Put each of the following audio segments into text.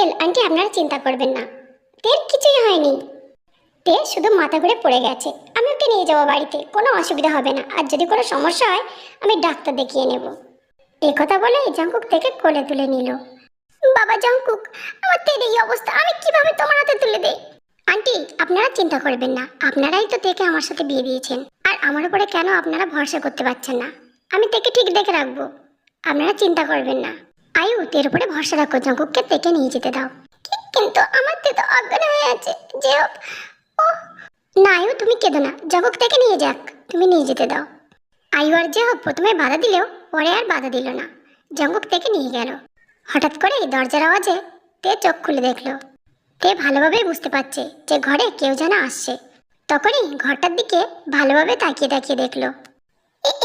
Uncle, aunty আপনারা চিন্তা করবেন না। তের কিছুই হয়নি। তে শুধু মাথা ঘুরে পড়ে গেছে। আমি ওকে নিয়ে যাব বাড়িতে, কোনো অসুবিধা হবে না। আর যদি কোনো সমস্যা হয়, আমি ডাক্তার দেখিয়ে নেব। এই কথা বলে জাঙ্কুক থেকে কোলে তুলে নিল। বাবা জাঙ্কুক আমার তের এই অবস্থা আমি কীভাবে তোমার হাতে তুলে দেই? আন্টি, আপনারা চিন্তা করবেন না। আপনারাই তো তেকে আমার সাথে বিয়ে দিয়েছেন। আর আমার উপরে কেন আপনারা ভরসা করতে পারছেন না? আমি তেকে ঠিক দেখে রাখব। আপনারা চিন্তা করবেন না। আয়ু, তের উপরে ভরসা রাখো, জাঙ্কুককে তেকে নিয়ে যেতে দাও। কিন্তু আমার তে অজ্ঞান হয়ে আছে। যে হোক ও না, আয়ু, তুমি কেঁদো না। জাঙ্কুক থেকে নিয়ে যাক, তুমি নিয়ে যেতে দাও। আয়ু আর যে হোক প্রথমে বাধা দিলেও পরে আর বাধা দিল না। জাঙ্কুক থেকে নিয়ে গেল। হঠাৎ করে দরজার আওয়াজে তে চোখ খুলে দেখল। তে ভালোভাবেই বুঝতে পারছে যে ঘরে কেউ যেন আসছে। তখনই ঘরটার দিকে ভালোভাবে তাকিয়ে তাকিয়ে দেখল।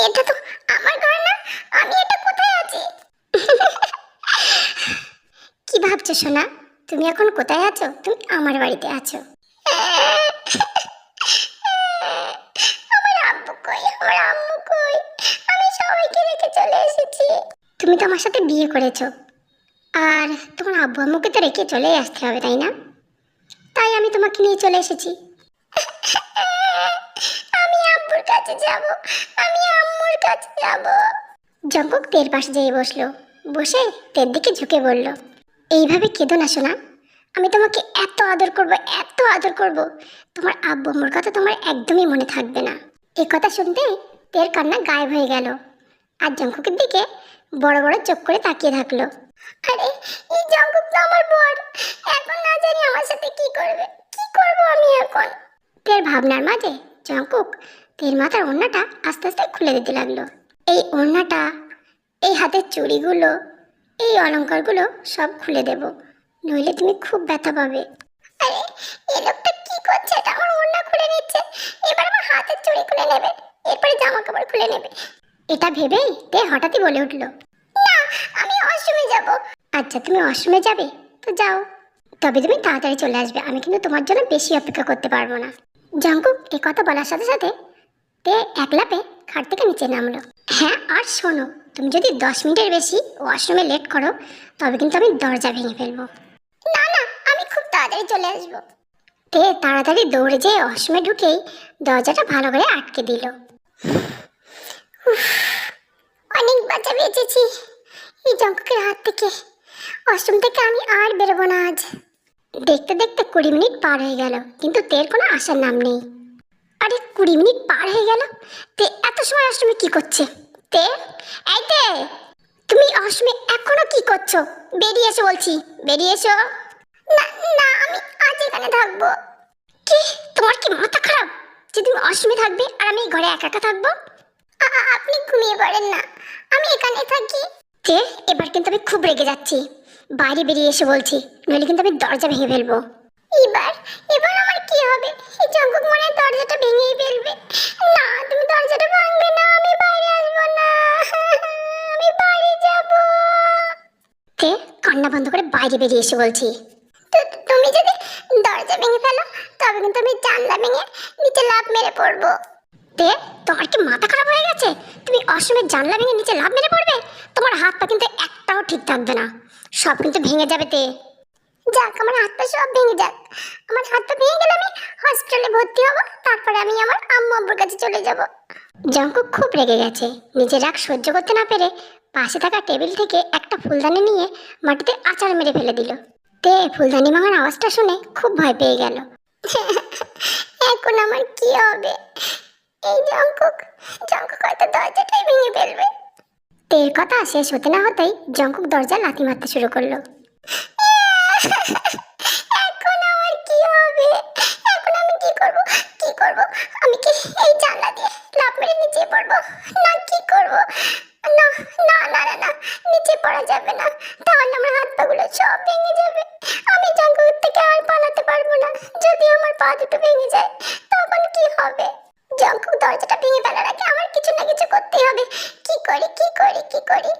এটা তো আমার ঘর না? আমি এটা কোথায় আছি? কি ভাবছ সোনা? তুমি এখন কোথায় আছো? তুমি আমার বাড়িতে আছো। আমার আব্বু কই? আমার আম্মু কই? আমি সবাইকে রেখে চলে এসেছি। তুমি তো আমার সাথে বিয়ে করেছ। আর তোমার আব্বু আম্মুকে তো রেখে চলে আসতে হবে তাই না? তাই আমি তোমাকে নিয়ে চলে এসেছি। আমি আব্বুর কাছে যাব। আমি আম্মুর কাছে যাব। জঙ্কুক তের পাশে যেয়ে বসল। বসে তের দিকে ঝুঁকে বলল, এইভাবে কেঁদো না শোনা আমি তোমাকে এত আদর করব, এত আদর করব। তোমার আব্বু আম্মুর কথা তোমার একদমই মনে থাকবে না। এই কথা শুনতে তের কান্না গায়েব হয়ে গেল। আর জঙ্কুকের দিকে বড় বড় চোখ করে তাকিয়ে থাকল। আরে, এই জঙ্কুক তো আমার বর। এখন না জানি আমার সাথে কি করবে, কি করব আমি এখন? তের ভাবনার মাঝে জঙ্কুক তের মাথার ওড়নাটা আস্তে আস্তে খুলে দিতে লাগল। এই ওড়নাটা এই হাতের চুড়িগুলো, এই অলংকারগুলো সব খুলে দেব। নইলে তুমি খুব ব্যথা পাবে। আরে এই লোকটা কি করছে? এটা আমার ওড়না খুলে নিচ্ছে। এবার আমার হাতের চুড়ি খুলে নেবে। এরপরে জামা কাপড় খুলে নেবে। এটা ভেবেই তে হঠাৎই বলে উঠল, না, আমি অষ্টমে যাব। আচ্ছা তুমি অষ্টমে যাবে? তো যাও। তবে তুমি তাড়াতাড়ি চলে আসবে। আমি কিন্তু তোমার জন্য বেশি অপেক্ষা করতে পারব না। জাঙ্কুক এই কথা বলার সাথে সাথে তে এক লাপে খাট থেকে নিচে নামলো। হ্যাঁ আর শোনো তুমি যদি দশ মিনিটের বেশি ওয়াশরুমে লেট করো, তবে কিন্তু আমি দরজা ভেঙে ফেলব। না না, আমি খুব তাড়াতাড়ি চলে আসব। তে তাড়াতাড়ি দৌড়ে যেয়ে ওয়াশরুমে ঢুকেই দরজাটা ভালো করে আটকে দিল। অনেক বাচ্চা বেঁচেছি এই জঙ্কুকের হাত থেকে। অষ্টম থেকে আমি আর বেরোবো না আজ। দেখতে দেখতে কুড়ি মিনিট পার হয়ে গেল, কিন্তু তের কোনো আসার নাম নেই। আরে কুড়ি মিনিট পার হয়ে গেল? তে এত সময় অষ্টমী কি করছে? তে, এই তে, তুমি অষ্টমী এখনও কি করছ? বেরিয়ে এসো বলছি, বেরিয়ে এসো। না না, আমি আজ এখানে থাকব। কি? তোমার কি মাথা খারাপ? যে তুমি অষ্টমী থাকবে আর আমি ঘরে একা একা থাকব? আপনি ঘুমিয়ে পড়েন না। আমি এখানে থাকি। তে, এবার কিন্তু আমি খুব রেগে যাচ্ছি। বাইরে বেরিয়ে এসে বলছি নইলে কিন্তু আমি দরজা ভেঙে ফেলব। এবার এবার আমার কি হবে? এই জঙ্কুক মনে দরজাটা ভেঙেই ফেলবে। না, তুমি দরজাটা ভাঙবে না, আমি বাইরে আসব না আমি বাইরে যাব তে কান্না বন্ধ করে বাইরে বেরিয়ে এসে বলছি। তুমি যদি দরজা ভেঙে ফেলো, তবে কিন্তু আমি জানলা ভেঙে নিচে লাভ মেরে পড়ব। তে, তোমার কি মাথা খারাপ হয়ে গেছে? তুমি অসমের জানলা ভেঙে নিচে লাভ মেরে পড়বে? তোমার হাত পা কিন্তু একটাও ঠিক থাকবে না। সব কিন্তু ভেঙে যাবে তে। যাক, আমার হাত পা সব ভেঙে যাক। আমার হাত পা ভেঙে গেলে আমি হসপিটালে ভর্তি হব, তারপরে আমি আমার আম্মু আব্বুর কাছে চলে যাব। জঙ্কুক খুব রেগে গেছে। নিজের রাগ সহ্য করতে না পেরে পাশে থাকা টেবিল থেকে একটা ফুলদানি নিয়ে মাটিতে আচার মেরে ফেলে দিল। তে ফুলদানি ভাঙার আওয়াজটা শুনে খুব ভয় পেয়ে গেল। এখন আমার কি হবে? এই জঙ্কুক জঙ্কুক হয়তো দরজাটাই ভেঙে ফেলবে। তের কথা শেষ হতে না হতেই জঙ্কুক দরজা লাথি মারতে শুরু করল। এখন আমার কি হবে? এখন আমি কি করব? কি করব? আমি কি এই জানলা দিয়ে লাফ মেরে নিচে পড়ব? না, কি করব? পড়া যাবে না। তাহলে আমার হাত পাগুলো সব ভেঙে যাবে। আমি জঙ্গল থেকে আর পালাতে পারব না। যদি আমার পা দুটো ভেঙে যায়, তখন কি হবে? দরজাটা ভেঙে ফেলার আগে আমার কিছু না কিছু হবে। কি করি কি করি কি করি?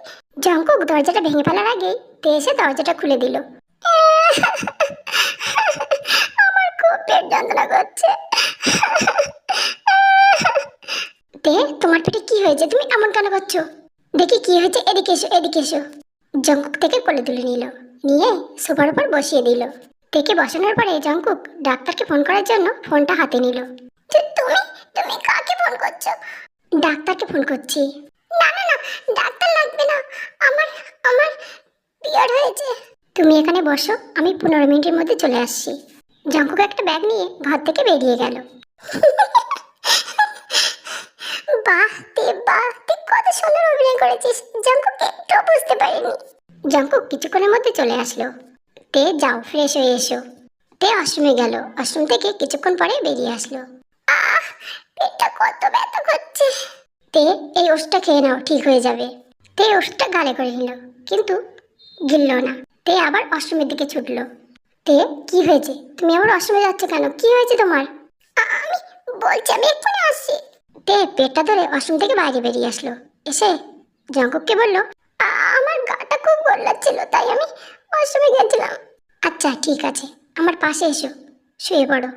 দরজাটা ভেঙে ফেলার আগেই তে এসে দরজাটা খুলে দিল। আমার খুব পেট যন্ত্রণা করছে। তোমার পেটে কি হয়েছে? তুমি এমন কেন করছ? দেখি কি হয়েছে, এদিকে এসো এদিকে এসো। জঙ্কুক থেকে কোলে তুলে নিল, নিয়ে সোফার উপর বসিয়ে দিল। তেকে বসানোর পরে জঙ্কুক ডাক্তারকে ফোন করার জন্য ফোনটা হাতে নিল। তুমি তুমি কাকে ফোন করছ? ডাক্তারকে ফোন করছি। না না না, ডাক্তার লাগবে না। আমার আমার পিরিয়ড হয়েছে। তুমি এখানে বসো, আমি পনেরো মিনিটের মধ্যে চলে আসছি। জঙ্কুক একটা ব্যাগ নিয়ে ঘর থেকে বেরিয়ে গেল বাহ তে বাহ তুই কত সুন্দর অভিনয় করেছিস জঙ্কুক একটু বুঝতে পারিনি। জঙ্কুক কিছুক্ষণের মধ্যে চলে আসলো। তে, যাও ফ্রেশ হয়ে এসো। তে অশ্রমে গেল। অশ্রম থেকে কিছুক্ষণ পরে বেরিয়ে আসলো। আহ, পেটটা কত করছে। তে, এই ওষুধটা খেয়ে নাও, ঠিক হয়ে যাবে। তে ওষুধটা গালে করে নিল, কিন্তু গিলল না। তে আবার অশ্রমের দিকে ছুটলো। তে, কি হয়েছে? তুমি আবার অশ্রমে যাচ্ছ কেন? কি হয়েছে তোমার? আমি বলছি, আমি এক্ষুনি আসছি। তে, পেটটা ধরে অশ্রম থেকে বাইরে বেরিয়ে আসলো। এসে জঙ্কুককে বলল, "আ- আমার গাটা খুব গোল্লাচ্ছিল তাই আমি অশ্রমে গেছিলাম আচ্ছা ঠিক আছে, আমার পাশে এসো, শুয়ে পড়ো।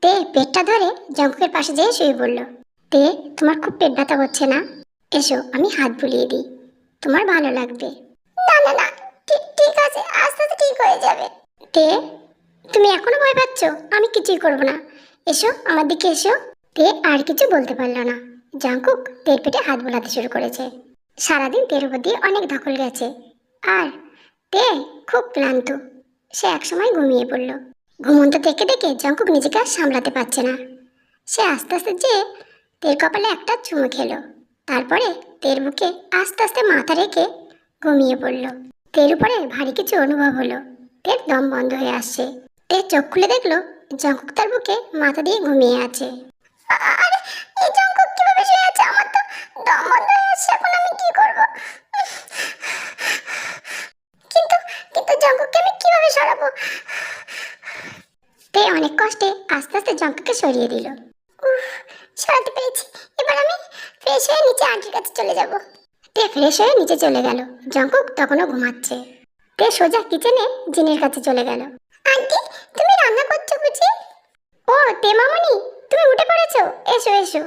তে পেটটা ধরে জঙ্কুকের পাশে যেয়ে শুয়ে পড়ল। তে, তোমার খুব পেট ব্যথা করছে না? এসো, আমি হাত বুলিয়ে দিই, তোমার ভালো লাগবে। না না না ঠিক আছে, আস্তে আস্তে ঠিক হয়ে যাবে। তে, তুমি এখনও ভয় পাচ্ছ? আমি কিছুই করব না। এসো, আমার দিকে এসো। তে আর কিছু বলতে পারল না। জাঙ্কুক তের পেটে হাত বোলাতে শুরু করেছে। সারাদিন তের উপর দিয়ে অনেক ধকল গেছে। আর তে খুব ক্লান্ত। সে একসময় ঘুমিয়ে পড়ল। ঘুমন্ত থেকে দেখে জঙ্কুক নিজেকে আর সামলাতে পারছে না। সে আস্তে আস্তে যেয়ে তের কপালে একটা চুমু খেলো। তারপরে তের বুকে আস্তে আস্তে মাথা রেখে ঘুমিয়ে পড়ল। তের উপরে ভারী কিছু অনুভব হলো। তের দম বন্ধ হয়ে আসছে। তে চোখ খুলে দেখল জঙ্কুক তার বুকে মাথা দিয়ে ঘুমিয়ে আছে। আরে, এই জঙ্কুক কীভাবে শুয়ে আছে? আমার তো দম বন্ধ হয়ে আসছে এখন আমি কি করব? কিন্তু কিন্তু জঙ্কুককে আমি কীভাবে সরাবো? তে অনেক কষ্টে আস্তে আস্তে জঙ্কুককে সরিয়ে দিল। সরাতে পেরেছি। এবার আমি ফ্রেশ হয়ে নিচে আন্টির কাছে চলে যাব। তে ফ্রেশ হয়ে নিচে চলে গেল। জঙ্কুক তখনও ঘুমাচ্ছে। তে সোজা কিচেনে জিনের কাছে চলে গেল। আন্টি, তুমি রান্না করছ বুঝি? ও, তে মামনি, তুমি উঠে পড়েছো? এসো এসো।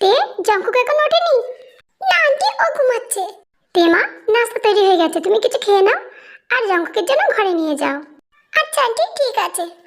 তে, জঙ্কুক এখন ওঠেনি? না আন্টি ও ঘুমাচ্ছে। তেমা, নাস্তা তৈরি হয়ে গেছে, তুমি কিছু খেয়ে নাও, আর জঙ্কুকের জন্য ঘরে নিয়ে যাও। আচ্ছা আন্টি, ঠিক আছে।